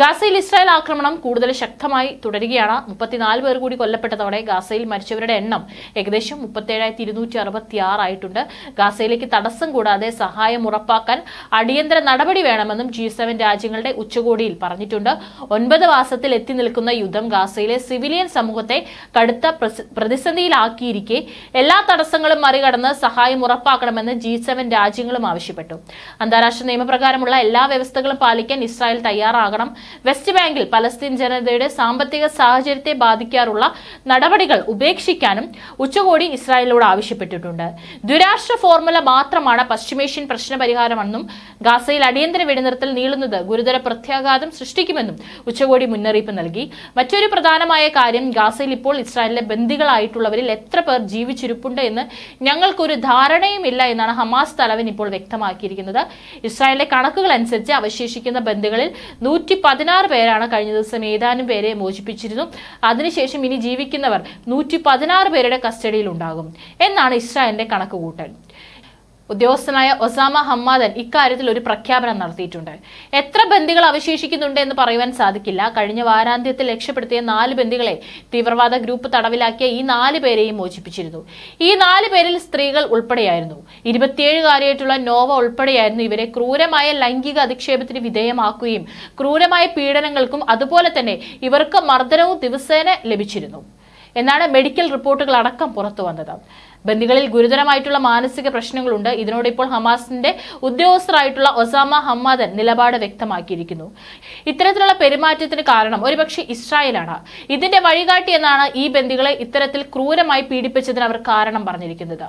ഗാസയിൽ ഇസ്രായേൽ ആക്രമണം കൂടുതൽ ശക്തമായി തുടരുകയാണ്. മുപ്പത്തിനാല് പേർ കൂടി കൊല്ലപ്പെട്ടതോടെ ഗാസയിൽ മരിച്ചവരുടെ എണ്ണം ഏകദേശം മുപ്പത്തേഴായിരത്തി ഇരുന്നൂറ്റി അറുപത്തി ആറായിട്ടുണ്ട് ഗാസയിലേക്ക് തടസ്സം കൂടാതെ സഹായം ഉറപ്പാക്കാൻ അടിയന്തര നടപടി വേണമെന്നും ജി സെവൻ രാജ്യങ്ങളുടെ ഉച്ചകോടിയിൽ പറഞ്ഞിട്ടുണ്ട്. ഒൻപത് മാസത്തിൽ എത്തി നിൽക്കുന്ന യുദ്ധം ഗാസയിലെ സിവിലിയൻ സമൂഹത്തെ കടുത്ത പ്രതിസന്ധിയിലാക്കിയിരിക്കെ. എല്ലാ തടസ്സങ്ങളും മറികടന്ന് സഹായം ഉറപ്പാക്കണമെന്ന് ജി സെവൻ രാജ്യങ്ങളും ആവശ്യപ്പെട്ടു. അന്താരാഷ്ട്ര നിയമപ്രകാരമുള്ള എല്ലാ വ്യവസ്ഥകളും പാലിക്കാൻ ഇസ്രായേൽ തയ്യാറാകണം. വെസ്റ്റ് ബാങ്കിൽ പലസ്തീൻ ജനതയുടെ സാമ്പത്തിക സാഹചര്യത്തെ ബാധിക്കാറുള്ള നടപടികൾ ഉപേക്ഷിക്കാനും ഉച്ചകോടി ഇസ്രായേലിനോട് ആവശ്യപ്പെട്ടിട്ടുണ്ട്. ദ്വിരാഷ്ട്ര ഫോർമുല മാത്രമാണ് പശ്ചിമേഷ്യൻ പ്രശ്നപരിഹാരമെന്നും ഗാസയിൽ അടിയന്തര വെടിനിർത്തൽ നീളുന്നത് ഗുരുതര പ്രത്യാഘാതം സൃഷ്ടിക്കുമെന്നും ഉച്ചകോടി മുന്നറിയിപ്പ് നൽകി. മറ്റൊരു പ്രധാനമായ കാര്യം ഗാസയിൽ ഇപ്പോൾ ഇസ്രായേലിലെ ബന്ദികളായിട്ടുള്ളവരിൽ എത്ര പേർ ജീവിച്ചിരിപ്പുണ്ട് എന്ന് ഞങ്ങൾക്കൊരു ധാരണയുമില്ല എന്നാണ് ഹമാസ് തലവൻ ഇപ്പോൾ വ്യക്തമാക്കിയിരിക്കുന്നത്. ഇസ്രായേലിലെ കണക്കുകൾ അനുസരിച്ച് അവശേഷിക്കുന്ന ബന്ദികളിൽ നൂറ്റി പതിനാറ് പേരാണ് കഴിഞ്ഞ ദിവസം ഏതാനും പേരെ മോചിപ്പിച്ചിരുന്നു. അതിനുശേഷം ഇനി ജീവിക്കുന്നവർ നൂറ്റി പതിനാറ് പേരുടെ കസ്റ്റഡിയിൽ ഉണ്ടാകും എന്നാണ് ഇസ്രായേലിന്റെ കണക്കുകൂട്ടൽ ഉദ്യോഗസ്ഥനായ ഒസാമ ഹമ്മാദൻ ഇക്കാര്യത്തിൽ ഒരു പ്രഖ്യാപനം നടത്തിയിട്ടുണ്ട്. എത്ര ബന്ദികൾ അവശേഷിക്കുന്നുണ്ട് എന്ന് പറയുവാൻ സാധിക്കില്ല. കഴിഞ്ഞ വാരാന്ത്യത്തിൽ രക്ഷപ്പെടുത്തിയ നാല് ബന്ദികളെ തീവ്രവാദ ഗ്രൂപ്പ് തടവിലാക്കിയ ഈ നാല് പേരെയും മോചിപ്പിച്ചിരുന്നു. ഈ നാല് പേരിൽ സ്ത്രീകൾ ഉൾപ്പെടെയായിരുന്നു. ഇരുപത്തിയേഴുകാരിയായിട്ടുള്ള നോവ ഉൾപ്പെടെയായിരുന്നു ഇവരെ ക്രൂരമായ ലൈംഗിക അധിക്ഷേപത്തിന് വിധേയമാക്കുകയും ക്രൂരമായ പീഡനങ്ങൾക്കും അതുപോലെ തന്നെ ഇവർക്ക് മർദ്ദനവും ദിവസേന ലഭിച്ചിരുന്നു. എന്നാണ് മെഡിക്കൽ റിപ്പോർട്ടുകൾ അടക്കം പുറത്തു വന്നത് ബന്ദികളിൽ ഗുരുതരമായിട്ടുള്ള മാനസിക പ്രശ്നങ്ങളുണ്ട്. ഇതിനോട് ഇപ്പോൾ ഹമാസിന്റെ ഉദ്യോഗസ്ഥരായിട്ടുള്ള ഒസാമ ഹമ്മാദൻ നിലപാട് വ്യക്തമാക്കിയിരിക്കുന്നു. ഇത്തരത്തിലുള്ള പെരുമാറ്റത്തിന് കാരണം ഒരുപക്ഷെ ഇസ്രായേലാണ്. ഇതിന്റെ വഴികാട്ടി എന്നാണ് ഈ ബന്ദികളെ ഇത്തരത്തിൽ ക്രൂരമായി പീഡിപ്പിച്ചതിന് അവർ കാരണം പറഞ്ഞിരിക്കുന്നത്.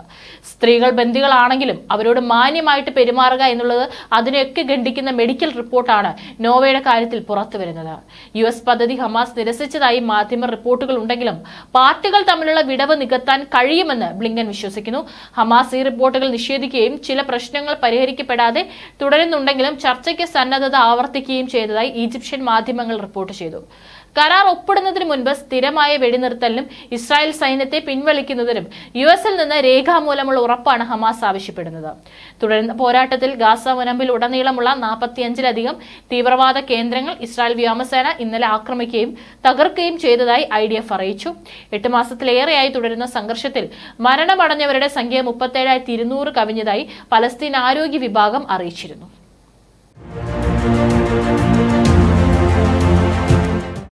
സ്ത്രീകൾ ബന്ദികളാണെങ്കിലും അവരോട് മാന്യമായിട്ട് പെരുമാറുക എന്നുള്ളത് അതിനെയൊക്കെ ഖണ്ഡിക്കുന്ന മെഡിക്കൽ റിപ്പോർട്ടാണ് നോവയുടെ കാര്യത്തിൽ പുറത്തു വരുന്നത്. യു എസ് പദ്ധതി ഹമാസ് നിരസിച്ചതായി മാധ്യമ റിപ്പോർട്ടുകൾ ഉണ്ടെങ്കിലും പാർട്ടികൾ തമ്മിലുള്ള വിടവ് നികത്താൻ കഴിയുമെന്ന് ബ്ലിങ്കൻ വിശ്വസിക്കുന്നു. ഹമാസ് ഈ റിപ്പോർട്ടുകൾ നിഷേധിക്കുകയും ചില പ്രശ്നങ്ങൾ പരിഹരിക്കപ്പെടാതെ തുടരുന്നുണ്ടെങ്കിലും ചർച്ചയ്ക്ക് സന്നദ്ധത ആവർത്തിക്കുകയും ചെയ്തതായി ഈജിപ്ഷ്യൻ മാധ്യമങ്ങൾ റിപ്പോർട്ട് ചെയ്തു. കരാർ ഒപ്പിടുന്നതിന് മുൻപ് സ്ഥിരമായ വെടിനിർത്തലിനും ഇസ്രായേൽ സൈന്യത്തെ പിൻവലിക്കുന്നതിനും യു എസിൽ നിന്ന് രേഖാമൂലമുള്ള ഉറപ്പാണ് ഹമാസ് ആവശ്യപ്പെടുന്നത്. തുടരുന്ന പോരാട്ടത്തിൽ ഗാസ മുനമ്പിൽ ഉടനീളമുള്ള നാൽപ്പത്തിയഞ്ചിലധികം തീവ്രവാദ കേന്ദ്രങ്ങൾ ഇസ്രായേൽ വ്യോമസേന ഇന്നലെ ആക്രമിക്കുകയും തകർക്കുകയും ചെയ്തതായി ഐ ഡി എഫ് അറിയിച്ചു. എട്ട് മാസത്തിലേറെയായി തുടരുന്ന സംഘർഷത്തിൽ മരണമടഞ്ഞവരുടെ സംഖ്യ മുപ്പത്തേഴായിരത്തി ഇരുന്നൂറ് കവിഞ്ഞതായി പലസ്തീൻ ആരോഗ്യ വിഭാഗം അറിയിച്ചിരുന്നു.